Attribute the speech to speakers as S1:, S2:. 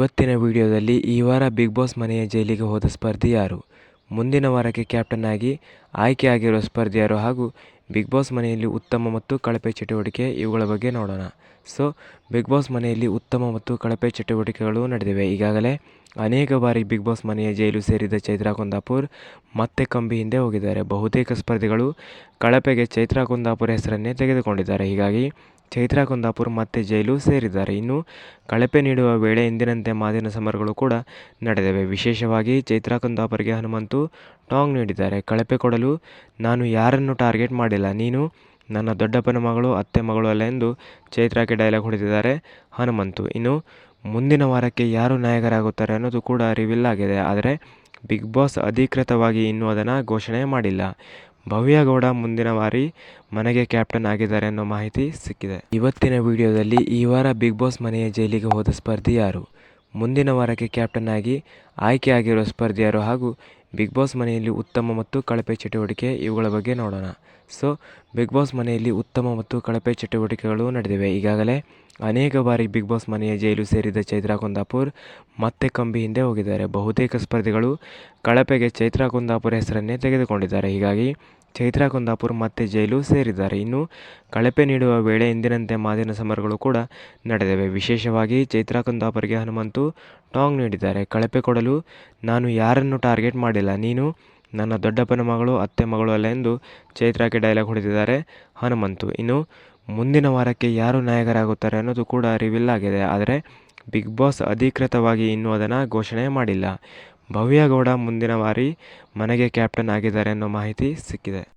S1: ಇವತ್ತಿನ ವಿಡಿಯೋದಲ್ಲಿ ಈ ವಾರ ಬಿಗ್ ಬಾಸ್ ಮನೆಯ ಜೈಲಿಗೆ ಹೋದ ಸ್ಪರ್ಧಿ ಯಾರು? ಮುಂದಿನ ವಾರಕ್ಕೆ ಕ್ಯಾಪ್ಟನ್ ಆಗಿ ಆಯ್ಕೆಯಾಗಿರುವ ಸ್ಪರ್ಧಿಯರು ಹಾಗೂ ಬಿಗ್ ಬಾಸ್ ಮನೆಯಲ್ಲಿ ಉತ್ತಮ ಮತ್ತು ಕಳಪೆ ಚಟುವಟಿಕೆ ಇವುಗಳ ಬಗ್ಗೆ ನೋಡೋಣ. ಸೊ, ಬಿಗ್ ಬಾಸ್ ಮನೆಯಲ್ಲಿ ಉತ್ತಮ ಮತ್ತು ಕಳಪೆ ಚಟುವಟಿಕೆಗಳು ನಡೆದಿವೆ. ಈಗಾಗಲೇ ಅನೇಕ ಬಾರಿ ಬಿಗ್ ಬಾಸ್ ಮನೆಯ ಜೈಲು ಸೇರಿದ ಚೈತ್ರಾ ಕುಂದಾಪುರ್ ಮತ್ತೆ ಕಂಬಿ ಹಿಂದೆ ಹೋಗಿದ್ದಾರೆ. ಬಹುತೇಕ ಸ್ಪರ್ಧಿಗಳು ಕಳಪೆಗೆ ಚೈತ್ರಾ ಕುಂದಾಪುರ್ ಹೆಸರನ್ನೇ ತೆಗೆದುಕೊಂಡಿದ್ದಾರೆ. ಹೀಗಾಗಿ ಚೈತ್ರಾ ಕುಂದಾಪುರ್ ಮತ್ತೆ ಜೈಲು ಸೇರಿದ್ದಾರೆ. ಇನ್ನು ಕಳಪೆ ನೀಡುವ ವೇಳೆ ಎಂದಿನಂತೆ ಮಾದಿನ ಸಮರಗಳು ಕೂಡ ನಡೆದಿವೆ. ವಿಶೇಷವಾಗಿ ಚೈತ್ರಾ ಕುಂದಾಪುರ್ಗೆ ಹನುಮಂತು ಟಾಂಗ್ ನೀಡಿದ್ದಾರೆ. ಕಳಪೆ ಕೊಡಲು ನಾನು ಯಾರನ್ನು ಟಾರ್ಗೆಟ್ ಮಾಡಿಲ್ಲ. ನೀನು ನನ್ನ ದೊಡ್ಡಪ್ಪನ ಮಗಳು, ಅತ್ತೆ ಮಗಳು ಅಲ್ಲ ಎಂದು ಚೈತ್ರಾಕ್ಕೆ ಡೈಲಾಗ್ ಹೊಡೆದಿದ್ದಾರೆ ಹನುಮಂತು. ಇನ್ನು ಮುಂದಿನ ವಾರಕ್ಕೆ ಯಾರು ನಾಯಕರಾಗುತ್ತಾರೆ ಅನ್ನೋದು ಕೂಡ ರಿವೀಲ್ ಆಗಿದೆ. ಆದರೆ ಬಿಗ್ ಬಾಸ್ ಅಧಿಕೃತವಾಗಿ ಇನ್ನೂ ಅದನ್ನು ಘೋಷಣೆ ಮಾಡಿಲ್ಲ. ಭವ್ಯಗೌಡ ಮುಂದಿನ ಬಾರಿ ಮನೆಗೆ ಕ್ಯಾಪ್ಟನ್ ಆಗಿದ್ದಾರೆ ಅನ್ನೋ ಮಾಹಿತಿ ಸಿಕ್ಕಿದೆ. ಇವತ್ತಿನ ವಿಡಿಯೋದಲ್ಲಿ ಈ ವಾರ ಬಿಗ್ ಬಾಸ್ ಮನೆಯ ಜೈಲಿಗೆ ಹೋದ ಸ್ಪರ್ಧಿ ಯಾರು ಮುಂದಿನ ವಾರಕ್ಕೆ ಕ್ಯಾಪ್ಟನ್ ಆಗಿ ಆಯ್ಕೆಯಾಗಿರುವ ಸ್ಪರ್ಧಿ ಯಾರು ಹಾಗೂ ಬಿಗ್ ಬಾಸ್ ಮನೆಯಲ್ಲಿ ಉತ್ತಮ ಮತ್ತು ಕಳಪೆ ಚಟುವಟಿಕೆ ಇವುಗಳ ಬಗ್ಗೆ ನೋಡೋಣ. ಸೊ ಬಿಗ್ ಬಾಸ್ ಮನೆಯಲ್ಲಿ ಉತ್ತಮ ಮತ್ತು ಕಳಪೆ ಚಟುವಟಿಕೆಗಳು ನಡೆದಿವೆ. ಈಗಾಗಲೇ ಅನೇಕ ಬಾರಿ ಬಿಗ್ ಬಾಸ್ ಮನೆಯ ಜೈಲು ಸೇರಿದ ಚೈತ್ರಾ ಕುಂದಾಪುರ್ ಮತ್ತೆ ಕಂಬಿ ಹಿಂದೆ ಹೋಗಿದ್ದಾರೆ. ಬಹುತೇಕ ಸ್ಪರ್ಧಿಗಳು ಕಳಪೆಗೆ ಚೈತ್ರಾ ಕುಂದಾಪುರ್ ಹೆಸರನ್ನೇ ತೆಗೆದುಕೊಂಡಿದ್ದಾರೆ. ಹೀಗಾಗಿ ಚೈತ್ರಾ ಕುಂದಾಪುರ್ ಮತ್ತೆ ಜೈಲು ಸೇರಿದ್ದಾರೆ. ಇನ್ನು ಕಳಪೆ ನೀಡುವ ವೇಳೆ ಎಂದಿನಂತೆ ಮಾದಿನ ಸಮರಗಳು ಕೂಡ ನಡೆದಿವೆ. ವಿಶೇಷವಾಗಿ ಚೈತ್ರಾ ಕುಂದಾಪುರ್ಗೆ ಹನುಮಂತು ಟಾಂಗ್ ನೀಡಿದ್ದಾರೆ. ಕಳಪೆ ಕೊಡಲು ನಾನು ಯಾರನ್ನು ಟಾರ್ಗೆಟ್ ಮಾಡಿಲ್ಲ. ನೀನು ನನ್ನ ದೊಡ್ಡಪ್ಪನ ಮಗಳು, ಅತ್ತೆ ಮಗಳು ಅಲ್ಲ ಎಂದು ಚೈತ್ರಾಕ್ಕೆ ಡೈಲಾಗ್ ಹೊಡೆದಿದ್ದಾರೆ ಹನುಮಂತು. ಇನ್ನು ಮುಂದಿನ ವಾರಕ್ಕೆ ಯಾರು ನಾಯಕರಾಗುತ್ತಾರೆ ಅನ್ನೋದು ಕೂಡ ರಿವೀಲ್ ಆಗಿದೆ. ಆದರೆ ಬಿಗ್ ಬಾಸ್ ಅಧಿಕೃತವಾಗಿ ಇನ್ನೂ ಅದನ್ನು ಘೋಷಣೆ ಮಾಡಿಲ್ಲ. ಭವ್ಯ ಗೌಡ ಮುಂದಿನ ಬಾರಿ ಮನೆಗೆ ಕ್ಯಾಪ್ಟನ್ ಆಗಿದ್ದಾರೆ ಅನ್ನೋ ಮಾಹಿತಿ ಸಿಕ್ಕಿದೆ.